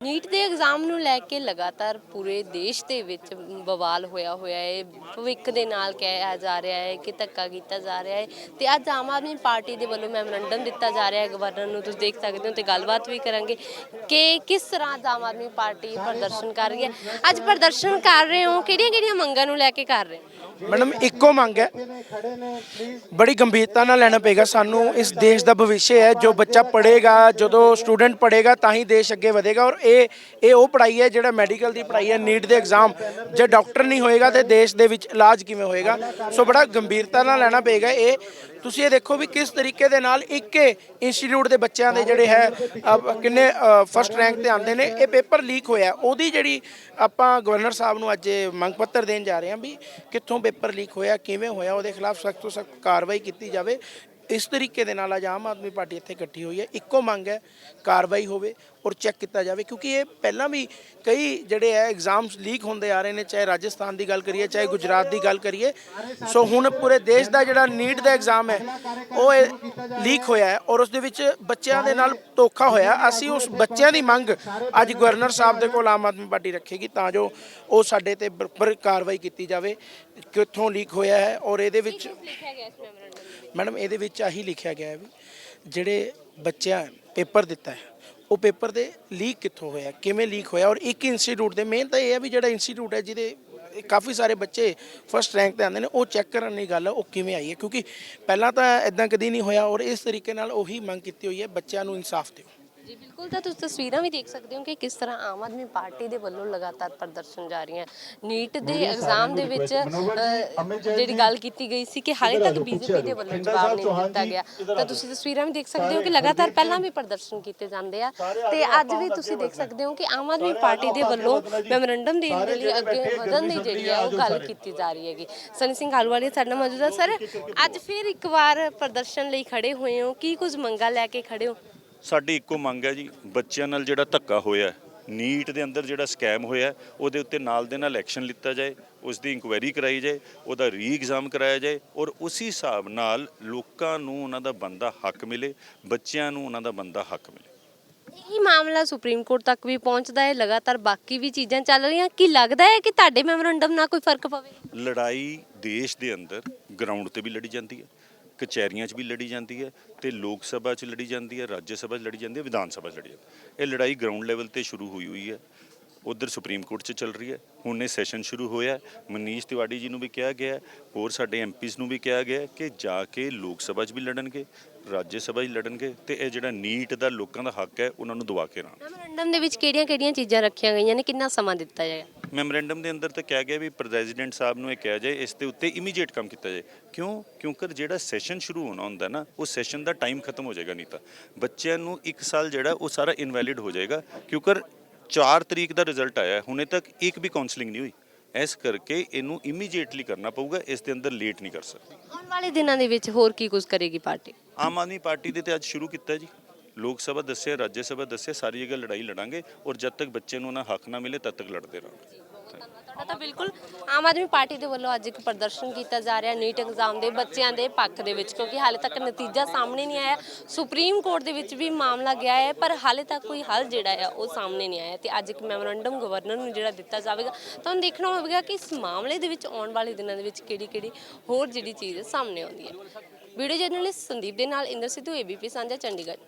NEET ਦੇ exam ਨੂੰ ਲੈ ਕੇ ਲਗਾਤਾਰ ਪੂਰੇ ਦੇਸ਼ ਦੇ ਵਿੱਚ ਬਵਾਲ ਹੋਇਆ ਹੋਇਆ ਹੈ। ਭਵਿੱਖ ਦੇ ਨਾਲ ਕਿਹਾ ਜਾ ਰਿਹਾ ਹੈ ਕਿ ਧੱਕਾ ਕੀਤਾ ਜਾ ਰਿਹਾ ਹੈ ਤੇ ਅੱਜ ਆਮ ਆਦਮੀ ਪਾਰਟੀ ਦੇ ਵੱਲੋਂ ਮੈਮੋਰੰਡਮ ਦਿੱਤਾ ਜਾ ਰਿਹਾ ਹੈ। ਗਵਰਨਰ ਨੂੰ ਤੁਸੀਂ ਦੇਖ ਸਕਦੇ ਹੋ ਤੇ ਗੱਲਬਾਤ ਵੀ ਕਰਾਂਗੇ ਕਿ ਕਿਸ ਤਰ੍ਹਾਂ ਆਮ ਆਦਮੀ ਪਾਰਟੀ ਪ੍ਰਦਰਸ਼ਨ ਕਰ ਰਹੀ ਹੈ। ਅੱਜ ਪ੍ਰਦਰਸ਼ਨ ਕਰ ਰਹੇ ਹੋ ਕਿਹੜੀਆਂ ਕਿਹੜੀਆਂ ਮੰਗਾਂ ਨੂੰ ਲੈ ਕੇ ਕਰ ਰਹੇ ਹੋ? ਮੈਡਮ, ਇੱਕੋ ਮੰਗ ਹੈ। ਬੜੀ ਗੰਭੀਰਤਾ ਨਾਲ ਲੈਣਾ ਪਏਗਾ ਸਾਨੂੰ। ਇਸ ਦੇਸ਼ ਦਾ ਭਵਿੱਖ ਹੈ, ਜੋ ਬੱਚਾ ਪੜ੍ਹੇਗਾ, ਜਦੋਂ ਸਟੂਡੈਂਟ ਪੜ੍ਹੇਗਾ ਤਾਂ ਹੀ ਦੇਸ਼ ਅੱਗੇ ਵਧੇਗਾ ਔਰ ਇਹ ਇਹ ਉਹ ਪੜ੍ਹਾਈ ਹੈ ਜਿਹੜਾ ਮੈਡੀਕਲ ਦੀ ਪੜ੍ਹਾਈ ਹੈ ਨੀਟ ਦੇ ਐਗਜ਼ਾਮ ਜੇ ਡਾਕਟਰ ਨਹੀਂ ਹੋਏਗਾ ਤੇ ਦੇਸ਼ ਦੇ ਵਿੱਚ ਇਲਾਜ ਕਿਵੇਂ ਹੋਏਗਾ? ਸੋ ਬੜਾ ਗੰਭੀਰਤਾ ਨਾਲ ਲੈਣਾ ਪਏਗਾ ਇਹ। ਤੁਸੀਂ ਇਹ ਦੇਖੋ ਵੀ ਕਿਸ ਤਰੀਕੇ ਦੇ ਨਾਲ ਇੱਕ ਇੰਸਟੀਚਿਊਟ ਦੇ ਬੱਚਿਆਂ ਦੇ ਜਿਹੜੇ ਹੈ ਕਿੰਨੇ ਫਸਟ ਰੈਂਕ ਤੇ ਆਉਂਦੇ ਨੇ। ਇਹ ਪੇਪਰ ਲੀਕ ਹੋਇਆ ਉਹਦੀ ਜਿਹੜੀ ਆਪਾਂ ਗਵਰਨਰ ਸਾਹਿਬ ਨੂੰ ਅੱਜ ਮੰਗ ਪੱਤਰ ਦੇਣ ਜਾ ਰਹੇ ਹਾਂ ਵੀ ਕਿੱਥੋਂ ਪੇਪਰ ਲੀਕ ਹੋਇਆ, ਕਿਵੇਂ ਹੋਇਆ, ਉਹਦੇ ਖਿਲਾਫ ਸਖਤ ਤੋਂ ਸਖਤ ਕਾਰਵਾਈ ਕੀਤੀ ਜਾਵੇ। ਇਸ ਤਰੀਕੇ ਦੇ ਨਾਲ ਅੱਜ ਆਮ ਆਦਮੀ ਪਾਰਟੀ ਇੱਥੇ ਇਕੱਠੀ ਹੋਈ ਹੈ। ਇੱਕੋ ਮੰਗ ਹੈ, ਕਾਰਵਾਈ ਹੋਵੇ ਔਰ ਚੈੱਕ ਕੀਤਾ ਜਾਵੇ। ਕਿਉਂਕਿ ਇਹ ਪਹਿਲਾਂ ਵੀ ਕਈ ਜਿਹੜੇ ਹੈ ਐਗਜ਼ਾਮਸ ਲੀਕ ਹੁੰਦੇ ਆ ਰਹੇ ਨੇ, ਚਾਹੇ ਰਾਜਸਥਾਨ ਦੀ ਗੱਲ ਕਰੀਏ, ਚਾਹੇ ਗੁਜਰਾਤ ਦੀ ਗੱਲ ਕਰੀਏ। ਸੋ ਹੁਣ ਪੂਰੇ ਦੇਸ਼ ਦਾ ਜਿਹੜਾ ਨੀਟ ਦਾ ਐਗਜ਼ਾਮ ਹੈ ਉਹ ਲੀਕ ਹੋਇਆ ਹੈ ਔਰ ਉਸ ਦੇ ਵਿੱਚ ਬੱਚਿਆਂ ਦੇ ਨਾਲ ਧੋਖਾ ਹੋਇਆ। ਅਸੀਂ ਉਸ ਬੱਚਿਆਂ ਦੀ ਮੰਗ ਅੱਜ ਗਵਰਨਰ ਸਾਹਿਬ ਦੇ ਕੋਲ ਆਮ ਆਦਮੀ ਪਾਰਟੀ ਰੱਖੇਗੀ ਤਾਂ ਜੋ ਉਹ ਸਾਡੇ ਤੇ ਬਰਾਬਰ ਕਾਰਵਾਈ ਕੀਤੀ ਜਾਵੇ। ਕਿੱਥੋਂ ਲੀਕ ਹੋਇਆ ਹੈ ਔਰ ਇਹਦੇ ਵਿੱਚ ਮੈਡਮ ਇਹਦੇ ਵਿੱਚ ਆਹੀ ਲਿਖਿਆ ਗਿਆ ਹੈ ਵੀ ਜਿਹੜੇ ਬੱਚਿਆਂ ਪੇਪਰ ਦਿੱਤਾ ਹੈ ਉਹ ਪੇਪਰ ਦੇ ਲੀਕ ਕਿੱਥੋਂ ਹੋਇਆ ਕਿਵੇਂ ਲੀਕ ਹੋਇਆ ਔਰ ਇੱਕ ਇੰਸਟੀਚਿਊਟ ਦੇ ਮੇਨ ਤਾਂ ਇਹ ਹੈ ਵੀ ਜਿਹੜਾ ਇੰਸਟੀਚਿਊਟ ਹੈ ਜਿਹਦੇ ਇਹ ਕਾਫੀ ਸਾਰੇ ਬੱਚੇ ਫਸਟ ਰੈਂਕ ਤੇ ਆਉਂਦੇ ਨੇ, ਉਹ ਚੈੱਕ ਕਰਨ ਦੀ ਗੱਲ ਉਹ ਕਿਵੇਂ ਆਈ ਹੈ? ਕਿਉਂਕਿ ਪਹਿਲਾਂ ਤਾਂ ਇਦਾਂ ਕਦੀ ਨਹੀਂ ਹੋਇਆ ਔਰ ਇਸ ਤਰੀਕੇ ਨਾਲ ਉਹੀ ਮੰਗ ਕੀਤੀ ਹੋਈ ਹੈ, ਬੱਚਿਆਂ ਨੂੰ ਇਨਸਾਫ ਦਿਓ। ਜੀ ਬਿਲਕੁਲ ਤਾਂ ਤੁਸੀਂ ਤਸਵੀਰਾਂ ਵੀ ਦੇਖ ਸਕਦੇ ਹੋ ਕਿ ਕਿਸ ਤਰ੍ਹਾਂ ਆਮ ਆਦਮੀ ਪਾਰਟੀ ਦੇ ਵੱਲੋਂ ਲਗਾਤਾਰ ਪ੍ਰਦਰਸ਼ਨ ਜਾਰੀ ਹੈ ਨੀਟ ਦੇ ਐਗਜ਼ਾਮ ਦੇ ਵਿੱਚ ਜਿਹੜੀ ਗੱਲ ਕੀਤੀ ਗਈ ਸੀ ਕਿ ਹਾਲੇ ਤੱਕ ਬੀਜੇਪੀ ਦੇ ਵੱਲੋਂ ਜਵਾਬ ਨਹੀਂ ਦਿੱਤਾ ਗਿਆ। ਤਾਂ ਤੁਸੀਂ ਤਸਵੀਰਾਂ ਵੀ ਦੇਖ ਸਕਦੇ ਹੋ ਕਿ ਲਗਾਤਾਰ ਪਹਿਲਾਂ ਵੀ ਪ੍ਰਦਰਸ਼ਨ ਕੀਤੇ ਜਾਂਦੇ ਆ। ਤੇ ਅੱਜ ਵੀ ਤੁਸੀਂ ਦੇਖ ਸਕਦੇ ਹੋ ਕਿ ਆਮ ਆਦਮੀ ਪਾਰਟੀ ਦੇ ਵੱਲੋਂ ਮੈਮੋਰੰਡਮ ਦੇਣ ਦੇ ਲਈ ਅੱਗੇ ਵਧਣ ਦੀ ਜਿਹੜੀ ਹੈ ਉਹ ਗੱਲ ਕੀਤੀ ਜਾ ਰਹੀ ਹੈਗੀ। ਸਨੀ ਸਿੰਘ ਆਲੂਵਾਲੀਆ ਸਾਡੇ ਨਾਲ ਮੌਜੂਦ ਹੈ ਸਰ ਅੱਜ ਫਿਰ ਇੱਕ ਵਾਰ ਪ੍ਰਦਰਸ਼ਨ ਲਈ ਖੜੇ ਹੋਏ ਹੋ। ਕੀ ਕੁਝ ਮੰਗਾਂ ਲੈ ਕੇ ਖੜੇ ਹੋ? ਸਾਡੀ ਇੱਕੋ ਮੰਗ ਹੈ ਜੀ ਬੱਚਿਆਂ ਨਾਲ ਜਿਹੜਾ ਧੱਕਾ ਹੋਇਆ ਨੀਟ ਦੇ ਅੰਦਰ ਜਿਹੜਾ ਸਕੈਮ ਹੋਇਆ ਉਹਦੇ ਉੱਤੇ ਨਾਲ ਦੇ ਨਾਲ ਐਕਸ਼ਨ ਲਿੱਤਾ ਜਾਏ ਉਸ ਦੀ ਇਨਕੁਆਇਰੀ ਕਰਾਈ ਜਾਏ ਉਹਦਾ ਰੀ ਐਗਜ਼ਾਮ ਕਰਾਇਆ ਜਾਏ ਔਰ ਉਸੇ ਹਿਸਾਬ ਨਾਲ ਲੋਕਾਂ ਨੂੰ ਉਹਨਾਂ ਦਾ ਬੰਦਾ ਹੱਕ ਮਿਲੇ ਬੱਚਿਆਂ ਨੂੰ ਉਹਨਾਂ ਦਾ ਬੰਦਾ ਹੱਕ ਮਿਲੇ। ਇਹ ਮਾਮਲਾ ਸੁਪਰੀਮ ਕੋਰਟ ਤੱਕ ਵੀ ਪਹੁੰਚਦਾ ਹੈ ਲਗਾਤਾਰ ਬਾਕੀ ਵੀ ਚੀਜ਼ਾਂ ਚੱਲ ਰਹੀਆਂ ਕੀ ਲੱਗਦਾ ਹੈ ਕਿ ਤੁਹਾਡੇ ਮੈਮੋਰੰਡਮ ਨਾਲ ਕੋਈ ਫ਼ਰਕ ਪਵੇ? ਲੜਾਈ ਦੇਸ਼ ਦੇ ਅੰਦਰ ਗਰਾਊਂਡ ਤੇ ਵੀ ਲੜੀ ਜਾਂਦੀ ਹੈ। ਕਚਹਿਰੀਆਂ 'ਚ ਵੀ ਲੜੀ ਜਾਂਦੀ ਹੈ ਤੇ ਲੋਕ ਸਭਾ 'ਚ ਲੜੀ ਜਾਂਦੀ ਹੈ, ਰਾਜ ਸਭਾ 'ਚ ਲੜੀ ਜਾਂਦੀ ਹੈ, ਵਿਧਾਨ ਸਭਾ 'ਚ ਲੜੀ ਜਾਂਦੀ ਹੈ। ਇਹ ਲੜਾਈ ਗਰਾਊਂਡ ਲੈਵਲ ਤੇ ਸ਼ੁਰੂ ਹੋਈ ਹੋਈ ਹੈ। ਉਧਰ ਸੁਪਰੀਮ ਕੋਰਟ 'ਚ ਚੱਲ ਰਹੀ ਹੈ। ਹੁਣ ਇਹ ਸੈਸ਼ਨ ਸ਼ੁਰੂ ਹੋਇਆ ਮਨੀਸ਼ ਤਿਵਾੜੀ ਜੀ ਨੂੰ ਵੀ ਕਿਹਾ ਗਿਆ ਹੋਰ ਸਾਡੇ ਐਮਪੀਸ ਨੂੰ ਵੀ ਕਿਹਾ ਗਿਆ ਕਿ ਜਾ ਕੇ ਲੋਕ ਸਭਾ 'ਚ ਵੀ ਲੜਨਗੇ, ਰਾਜ ਸਭਾ 'ਚ ਲੜਨਗੇ ਤੇ ਇਹ ਜਿਹੜਾ ਨੀਟ ਦਾ ਲੋਕਾਂ ਦਾ ਹੱਕ ਹੈ, ਉਹਨਾਂ ਨੂੰ ਦਵਾ ਕੇ ਰਹਿਣ ਮੈਮੋਰੰਡਮ ਦੇ ਵਿੱਚ ਕਿਹੜੀਆਂ-ਕਿਹੜੀਆਂ ਚੀਜ਼ਾਂ ਰੱਖੀਆਂ ਗਈਆਂ ਨੇ? ਕਿੰਨਾ ਸਮਾਂ ਦਿੱਤਾ ਜਾਏਗਾ? ਮੈਮੋਰੈਂਡਮ ਦੇ ਅੰਦਰ ਤਾਂ ਕਿਹਾ ਗਿਆ ਵੀ ਪ੍ਰੈਜ਼ੀਡੈਂਟ ਸਾਹਿਬ ਨੂੰ ਇਹ ਕਿਹਾ ਜਾਏ ਇਸ ਦੇ ਉੱਤੇ ਇਮੀਡੀਏਟ ਕੰਮ ਕੀਤਾ ਜਾਏ। ਕਿਉਂ? ਕਿਉਂਕਿ ਜਿਹੜਾ ਸੈਸ਼ਨ ਸ਼ੁਰੂ ਹੋਣਾ ਹੁੰਦਾ ਨਾ ਉਹ ਸੈਸ਼ਨ ਦਾ ਟਾਈਮ ਖਤਮ ਹੋ ਜਾਏਗਾ ਨਹੀਂ ਤਾਂ ਬੱਚਿਆਂ ਨੂੰ 1 ਸਾਲ ਜਿਹੜਾ ਉਹ ਸਾਰਾ ਇਨਵੈਲਿਡ ਹੋ ਜਾਏਗਾ। ਕਿਉਂਕਿ 4 ਤਰੀਕ ਦਾ ਰਿਜ਼ਲਟ ਆਇਆ ਹੁਣੇ ਤੱਕ ਇੱਕ ਵੀ ਕਾਉਂਸਲਿੰਗ ਨਹੀਂ ਹੋਈ। ਇਸ ਕਰਕੇ ਇਹਨੂੰ ਇਮੀਡੀਏਟਲੀ ਕਰਨਾ ਪਊਗਾ ਇਸ ਦੇ ਅੰਦਰ ਲੇਟ ਨਹੀਂ ਕਰ ਸਕਦੇ। ਆਉਣ ਵਾਲੇ ਦਿਨਾਂ ਦੇ ਵਿੱਚ ਹੋਰ ਕੀ ਕੁਝ ਕਰੇਗੀ ਪਾਰਟੀ? ਆਮ ਆਦਮੀ ਪਾਰਟੀ ਦੇ ਤੇ ਅੱਜ ਸ਼ੁਰੂ ਕੀਤਾ ਜੀ। ਲੋਕ ਸਭਾ ਦੱਸਿਆ ਰਾਜ ਸਭਾ ਦੱਸਿਆ ਸਾਰੀ ਜਗ੍ਹਾ ਲੜਾਈ ਲੜਾਂਗੇ ਔਰ ਜਦ ਤੱਕ ਬੱਚੇ ਨੂੰ ਉਹਨਾਂ ਹੱਕ ਨਾ ਮਿਲੇ ਤਦ ਤੱਕ ਲੜਦੇ ਰਹਾਂਗੇ। ਤੁਹਾਡਾ ਤਾਂ ਬਿਲਕੁਲ ਆਮ ਆਦਮੀ ਪਾਰਟੀ ਦੇ ਵੱਲੋਂ ਅੱਜ ਇੱਕ ਪ੍ਰਦਰਸ਼ਨ ਕੀਤਾ ਜਾ ਰਿਹਾ ਨੀਟ ਐਗਜ਼ਾਮ ਦੇ ਬੱਚਿਆਂ ਦੇ ਪੱਖ ਦੇ ਵਿੱਚ, ਕਿਉਂਕਿ ਹਾਲੇ ਤੱਕ ਨਤੀਜਾ ਸਾਹਮਣੇ ਨਹੀਂ ਆਇਆ। ਸੁਪਰੀਮ ਕੋਰਟ ਦੇ ਵਿੱਚ ਵੀ ਮਾਮਲਾ ਗਿਆ ਹੈ, ਪਰ ਹਾਲੇ ਤੱਕ ਕੋਈ ਹੱਲ ਜਿਹੜਾ ਹੈ ਉਹ ਸਾਹਮਣੇ ਨਹੀਂ ਆਇਆ ਤੇ ਅੱਜ ਇੱਕ ਮੈਮੋਰੰਡਮ ਗਵਰਨਰ ਨੂੰ ਜਿਹੜਾ ਦਿੱਤਾ ਜਾਵੇਗਾ, ਤੁਹਾਨੂੰ ਦੇਖਣਾ ਹੋਵੇਗਾ ਕਿ ਇਸ ਮਾਮਲੇ ਦੇ ਵਿੱਚ ਆਉਣ ਵਾਲੇ ਦਿਨਾਂ ਦੇ ਵਿੱਚ ਕਿਹੜੀ ਕਿਹੜੀ ਹੋਰ ਜਿਹੜੀ ਚੀਜ਼ ਸਾਹਮਣੇ ਆਉਂਦੀ ਹੈ। ਵੀਡੀਓ ਜਰਨਲਿਸਟ ਸੰਦੀਪ ਦੇ ਨਾਲ ਇੰਦਰ ਸਿੱਧੂ ਏਬੀਪੀ ਸਾਂਝਾ ਚੰਡੀਗੜ੍ਹ।